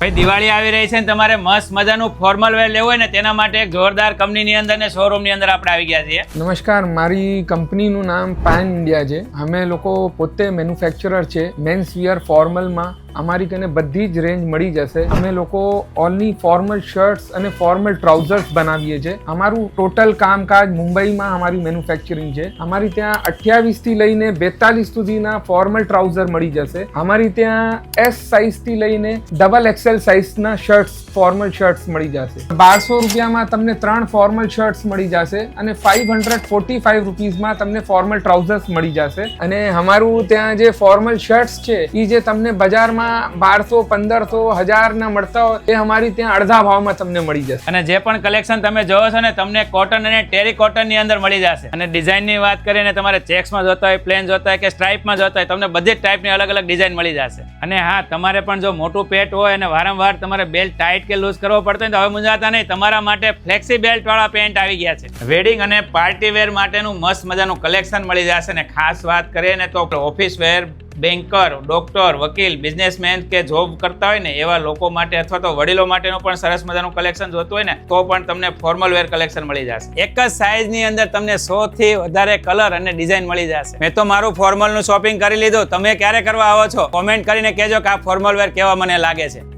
ભાઈ, દિવાળી આવી રહી છે ને તમારે મસ્ત મજાનું ફોર્મલ વેર લેવું હોય ને તેના માટે જોરદાર કંપનીની અંદર ને શોરૂમની અંદર આપણે આવી ગયા છીએ. નમસ્કાર, મારી કંપનીનું નામ પાન ઇન્ડિયા છે. અમે લોકો પોતે મેન્યુફેક્ચરર છે. મેન્સ વિયર ફોર્મલમાં અમારી કને બધી જ રેન્જ મળી જશે. અમે લોકો ઓનલી ફોર્મલ શર્ટ્સ અને ફોર્મલ ટ્રાઉઝર્સ બનાવીએ છીએ. અમારું ટોટલ કામકાજ મુંબઈમાં અમારી મેન્યુફેક્ચરિંગ છે. અમારી ત્યાં અઠ્યાવીસથી લઈને બેતાલીસ સુધીના ફોર્મલ ટ્રાઉઝર મળી જશે. અમારી ત્યાં એસ સાઇઝથી લઈને ડબલ એક્સેલ સાઇઝના શર્ટ્સ ફોર્મલ શર્ટ્સ મળી જશે. બારસો રૂપિયામાં તમને ત્રણ ફોર્મલ શર્ટ્સ મળી જશે અને ફાઇવ હંડ્રેડ ફોર્ટી ફાઇવ રૂપીઝમાં તમને ફોર્મલ ટ્રાઉઝર્સ મળી જશે. અને અમારું ત્યાં જે ફોર્મલ શર્ટ્સ છે એ જે તમને બજારમાં બારસો, પંદરસો, હજારના મળતા હોય, એ અમારી ત્યાં અડધા ભાવમાં તમને મળી જશે. અને જે પણ કલેક્શન તમે જોવો છો ને, તમને કોટન અને ટેરી કોટનની અંદર મળી જશે. અને ડિઝાઇનની વાત કરીને તમારે ચેક્સમાં જોતા હોય પ્લેન જોતા હોય કે સ્ટ્રાઇપમાં જોતા હોય, તમને બધી જ ટાઈપની અલગ અલગ ડિઝાઇન મળી જશે. અને હા, તમારે પણ જો મોટું પેટ હોય અને વારંવાર તમારે બેલ્ટ ટાઈટ કે લૂઝ કરવો પડતો હોય તો હવે મૂંઝાતા નહીં. તમારા માટે ફ્લેક્સી બેલ્ટ વાળા પેન્ટ આવી ગયા છે. વેડિંગ અને પાર્ટી વેર માટેનું મસ્ત મજાનું કલેક્શન મળી જશે અને ખાસ વાત કરીએ ને તો ઓફિસ વેર બેન્કર, ડોક્ટર, વકીલ, બિઝનેસમેન કે જોબ કરતા હોય ને એવા લોકો માટે અથવા તો વડીલો માટેનું પણ સરસ મજાનું કલેક્શન જોતું હોય ને, તો પણ તમને ફોર્મલ વેર કલેક્શન મળી જશે. એક જ સાઇઝની અંદર તમને સો થી વધારે કલર અને ડિઝાઇન મળી જશે. મેં તો મારું ફોર્મલનું શોપિંગ કરી લીધું. તમે ક્યારે કરવા આવો છો? કોમેન્ટ કરીને કહેજો કે આ ફોર્મલ વેર કેવા મને લાગે છે.